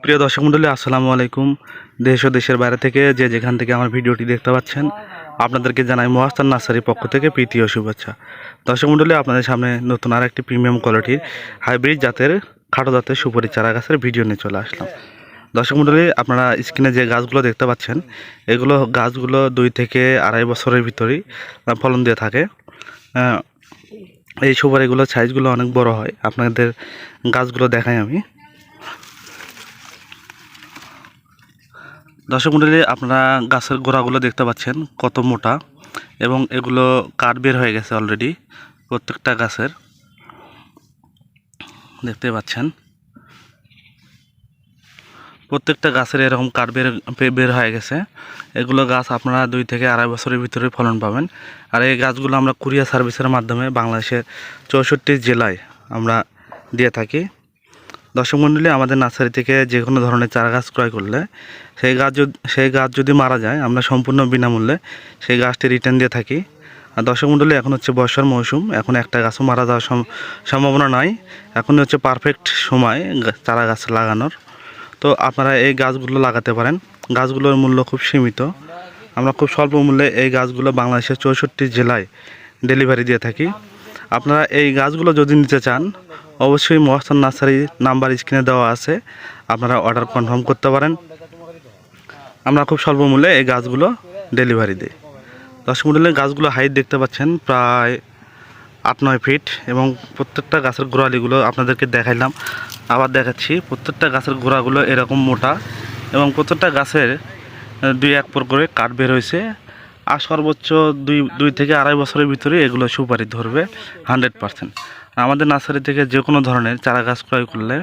প্রিয় দর্শক মণ্ডলী আসসালামু আলাইকুম। দেশ ও দেশের বাইরে থেকে যে যেখান থেকে আমার ভিডিওটি দেখতে পাচ্ছেন, আপনাদেরকে জানাই মহাস্তান নার্সারির পক্ষ থেকে প্রীতি ও শুভেচ্ছা। দর্শক মণ্ডলী আপনাদের সামনে নতুন আর একটি প্রিমিয়াম কোয়ালিটির হাইব্রিড জাতের, খাটো জাতের সুপারি চারা গাছের ভিডিও নিয়ে চলে আসলাম। দর্শক মণ্ডলী আপনারা স্ক্রিনে যে গাছগুলো দেখতে পাচ্ছেন, এগুলো গাছগুলো দুই থেকে আড়াই বছরের ভিতরেই ফলন দিয়ে থাকে। এই সুপারিগুলোর সাইজগুলো অনেক বড় হয়। আপনাদের গাছগুলো দেখাই আমি। দর্শক মন্ডলী, আপনারা গাছের গোড়াগুলো দেখতে পাচ্ছেন কত মোটা এবং এগুলো কাঠ বের হয়ে গেছে অলরেডি প্রত্যেকটা গাছের। দেখতে পাচ্ছেন। প্রত্যেকটা গাছের এরকম কাঠ বের বের হয়ে গেছে। এগুলো গাছ আপনারা দুই থেকে আড়াই বছরের ভিতরে ফলন পাবেন। আর এই গাছগুলো আমরা কুরিয়ার সার্ভিসের মাধ্যমে বাংলাদেশের চৌষট্টি জেলায় আমরা দিয়ে থাকি। দর্শক মণ্ডলী আমাদের নার্সারি থেকে যে কোনো ধরনের চারা গাছ ক্রয় করলে সেই গাছ যদি, সেই গাছ যদি মারা যায়, আমরা সম্পূর্ণ বিনামূল্যে সেই গাছটি রিটার্ন দিয়ে থাকি। আর দর্শক মণ্ডলী এখন হচ্ছে বর্ষার মৌসুম, এখন একটা গাছও মারা যাওয়ার সম- সম্ভাবনা নাই। এখন হচ্ছে পারফেক্ট সময় চারা গাছ লাগানোর। তো আপনারা এই গাছগুলো লাগাতে পারেন। গাছগুলোর মূল্য খুব সীমিত। আমরা খুব স্বল্প মূল্যে এই গাছগুলো বাংলাদেশের চৌষট্টি জেলায় ডেলিভারি দিয়ে থাকি। আপনারা এই গাছগুলো যদি নিতে চান অবশ্যই মহাস্থান নার্সারি নাম্বার স্ক্রিনে দেওয়া আছে। আপনারা অর্ডার কনফার্ম করতে পারেন। আমরা খুব স্বল্প মূল্যে এই গাছগুলো ডেলিভারি দিই। দশ মূল্যে গাছগুলো হাইট দেখতে পাচ্ছেন, প্রায় আট নয় ফিট এবং প্রত্যেকটা গাছের গোড়ালিগুলো আপনাদেরকে দেখাইলাম। আবার দেখাচ্ছি, প্রত্যেকটা গাছের গোড়াগুলো এরকম মোটা এবং প্রত্যেকটা গাছের দুই এক পর করে কাঠ বের হয়েছে। আর সর্বোচ্চ দুই দুই থেকে আড়াই বছরের ভিতরে এগুলো সুপারি ধরবে হান্ড্রেড পারসেন্ট। আমাদের নার্সারি থেকে যে কোনো ধরনের চারা গাছ ক্রয় করলে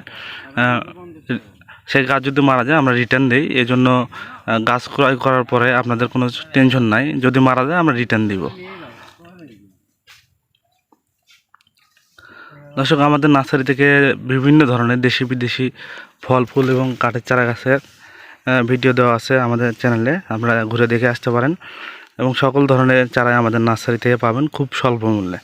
সেই গাছ যদি মারা যায় আমরা রিটার্ন দিই। এই জন্য গাছ ক্রয় করার পরে আপনাদের কোনো টেনশন নাই। যদি মারা যায় আমরা রিটার্ন দিব। দর্শক, আমাদের নার্সারি থেকে বিভিন্ন ধরনের দেশি বিদেশি ফল, ফুল এবং কাঠের চারা গাছের ভিডিও দেওয়া আছে আমাদের চ্যানেলে আপনারা ঘুরে দেখে আসতে পারেন। এবং সকল ধরনের চারাই আমাদের নার্সারি থেকে পাবেন খুব স্বল্প মূল্যে।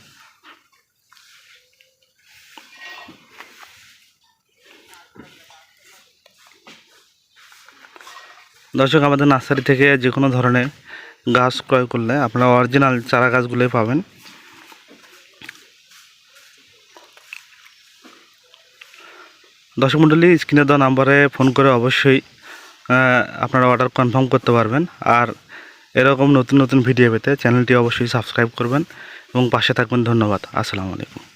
দর্শক, আমাদের নার্সারি থেকে যে কোনো ধরনের গাছ ক্রয় করলে আপনারা অরিজিনাল চারা গাছগুলোই পাবেন। দর্শক মণ্ডলী, স্ক্রিনে দেওয়া নাম্বারে ফোন করে অবশ্যই আপনারা অর্ডার কনফার্ম করতে পারবেন। আর এরকম নতুন নতুন ভিডিও পেতে চ্যানেলটি অবশ্যই সাবস্ক্রাইব করবেন এবং পাশে থাকবেন। ধন্যবাদ। আসসালামু আলাইকুম।